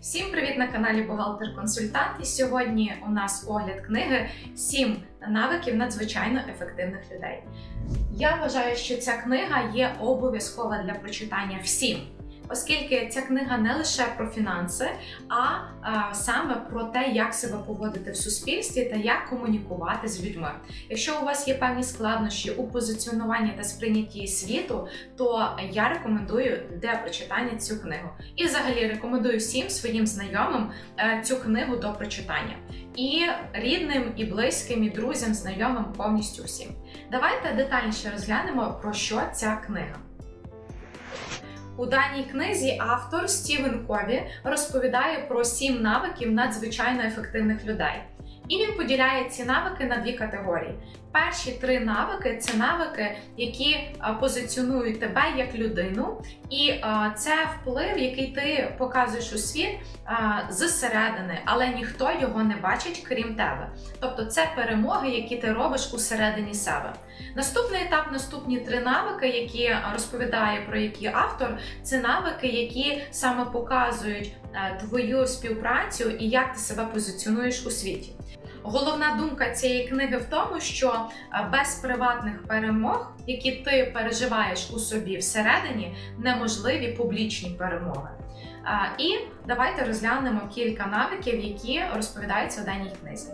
Всім привіт на каналі Бухгалтер-консультант. І сьогодні у нас огляд книги «7 навиків надзвичайно ефективних людей. Я вважаю, що ця книга є обов'язкова для прочитання всім, оскільки ця книга не лише про фінанси, а, а саме про те, як себе поводити в суспільстві та як комунікувати з людьми. Якщо у вас є певні складнощі у позиціонуванні та сприйнятті світу, то я рекомендую для прочитання цю книгу. І взагалі рекомендую всім своїм знайомим е, цю книгу до прочитання. І рідним, і близьким, і друзям, знайомим повністю всім. Давайте детальніше розглянемо, про що ця книга. У даній книзі автор Стівен Кові розповідає про сім навиків надзвичайно ефективних людей. І він поділяє ці навики на дві категорії. Перші три навики це навики, які позиціонують тебе як людину, і це вплив, який ти показуєш у світ зсередини, але ніхто його не бачить, крім тебе. Тобто це перемоги, які ти робиш усередині себе. Наступний етап, наступні три навики, які розповідає про які автор, це навики, які саме показують е, твою співпрацю і як ти себе позиціонуєш у світі. Головна думка цієї книги в тому, що е, без приватних перемог, які ти переживаєш у собі всередині, неможливі публічні перемоги. Е, І давайте розглянемо кілька навиків, які розповідаються у даній книзі.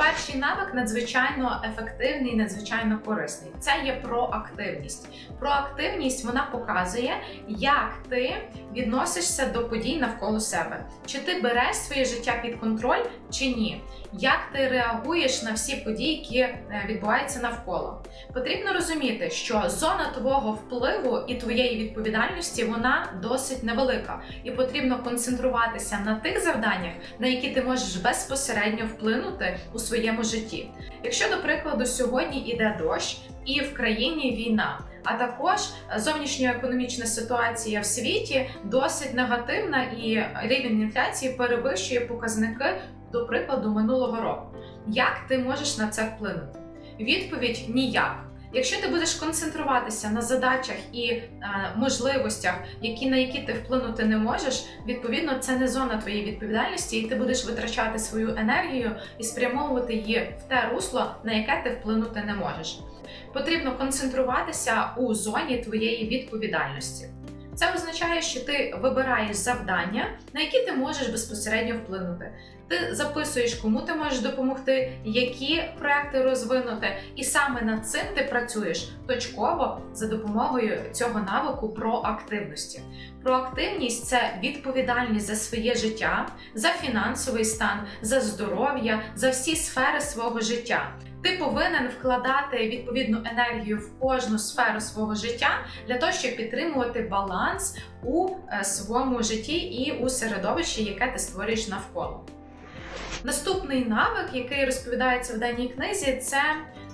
Перший навик надзвичайно ефективний, надзвичайно корисний. Це є проактивність. Проактивність вона показує, як ти відносишся до подій навколо себе. Чи ти береш своє життя під контроль, чи ні? Як ти реагуєш на всі події, які е, відбуваються навколо? Потрібно розуміти, що зона твого впливу і твоєї відповідальності вона досить невелика, і потрібно концентруватися на тих завданнях, на які ти можеш безпосередньо вплинути у своєму житті. Якщо, до прикладу, сьогодні йде дощ і в країні війна. А також зовнішньоекономічна ситуація в світі досить негативна, і рівень інфляції перевищує показники, до прикладу, минулого року. Як ти можеш на це вплинути? Відповідь ніяк. Якщо ти будеш концентруватися на задачах і е, можливостях, які на які ти вплинути не можеш, відповідно це не зона твоєї відповідальності, і ти будеш витрачати свою енергію і спрямовувати її в те русло, на яке ти вплинути не можеш. Потрібно концентруватися у зоні твоєї відповідальності. Це означає, що ти вибираєш завдання, на які ти можеш безпосередньо вплинути. Ти записуєш, кому ти можеш допомогти, які проекти розвинути, і саме над цим ти працюєш точково за допомогою цього навику проактивності. Проактивність це відповідальність за своє життя, за фінансовий стан, за здоров'я, за всі сфери свого життя. Ти повинен вкладати відповідну енергію в кожну сферу свого життя для того, щоб підтримувати баланс у е, своєму житті і у середовищі, яке ти створюєш навколо. Наступний навик, який розповідається в даній книзі, це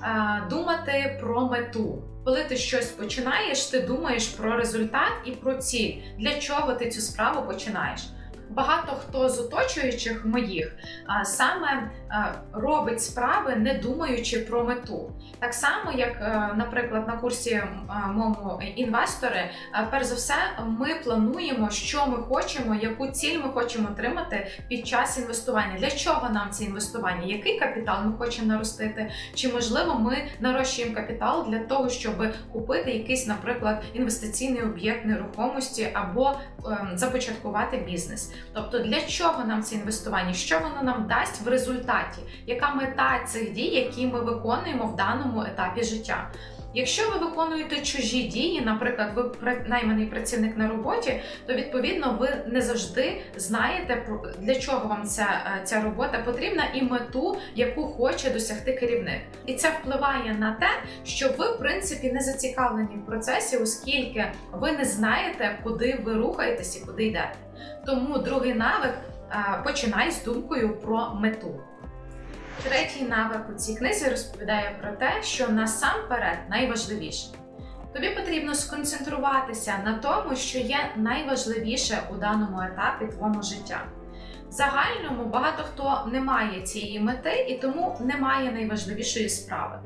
е, думати про мету. Коли ти щось починаєш, ти думаєш про результат і про ціль, для чого ти цю справу починаєш. Багато хто з оточуючих моїх а, саме робить справи, не думаючи про мету. Так само, як, а, наприклад, на курсі а, моєму інвестори, перш за все, ми плануємо, що ми хочемо, яку ціль ми хочемо отримати під час інвестування. Для чого нам це інвестування? Який капітал ми хочемо наростити? Чи можливо ми нарощуємо капітал для того, щоб купити якийсь, наприклад, інвестиційний об'єкт нерухомості або ем, започаткувати бізнес? Тобто, для чого нам це інвестування? Що воно нам дасть в результаті? Яка мета цих дій, які ми виконуємо в даному етапі життя? Якщо ви виконуєте чужі дії, наприклад, ви найманий працівник на роботі, то відповідно ви не завжди знаєте для чого вам ця, ця робота потрібна і мету, яку хоче досягти керівник. І це впливає на те, що ви, в принципі, не зацікавлені в процесі, оскільки ви не знаєте, куди ви рухаєтесь і куди йдете. Тому другий навик починай з думкою про мету. Третій навик у цій книзі розповідає про те, що насамперед найважливіше. Тобі потрібно сконцентруватися на тому, що є найважливіше у даному етапі твого життя. В загальному багато хто не має цієї мети і тому немає найважливішої справи.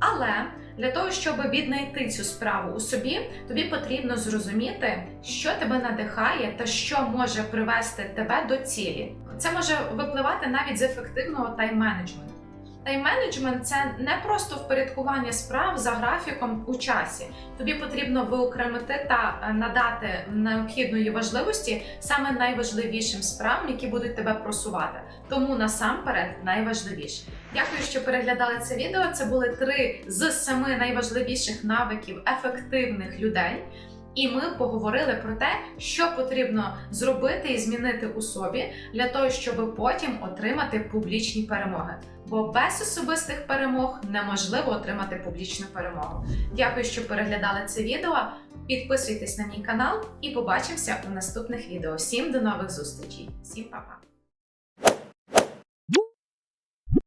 Але для того, щоб віднайти цю справу у собі, тобі потрібно зрозуміти, що тебе надихає та що може привести тебе до цілі. Це може випливати навіть з ефективного тайм-менеджменту. Тайм-менеджмент це не просто впорядкування справ за графіком у часі. Тобі потрібно виокремити та е, надати необхідної важливості саме найважливішим справам, які будуть тебе просувати. Тому насамперед найважливіше. Дякую, що переглядали це відео. Це були три з семи найважливіших навиків ефективних людей. І ми поговорили про те, що потрібно зробити і змінити у собі для того, щоб потім отримати публічні перемоги. Бо без особистих перемог неможливо отримати публічну перемогу. Дякую, що переглядали це відео. Підписуйтесь на мій канал і побачимося у наступних відео. Всім до нових зустрічей! Всім па-па!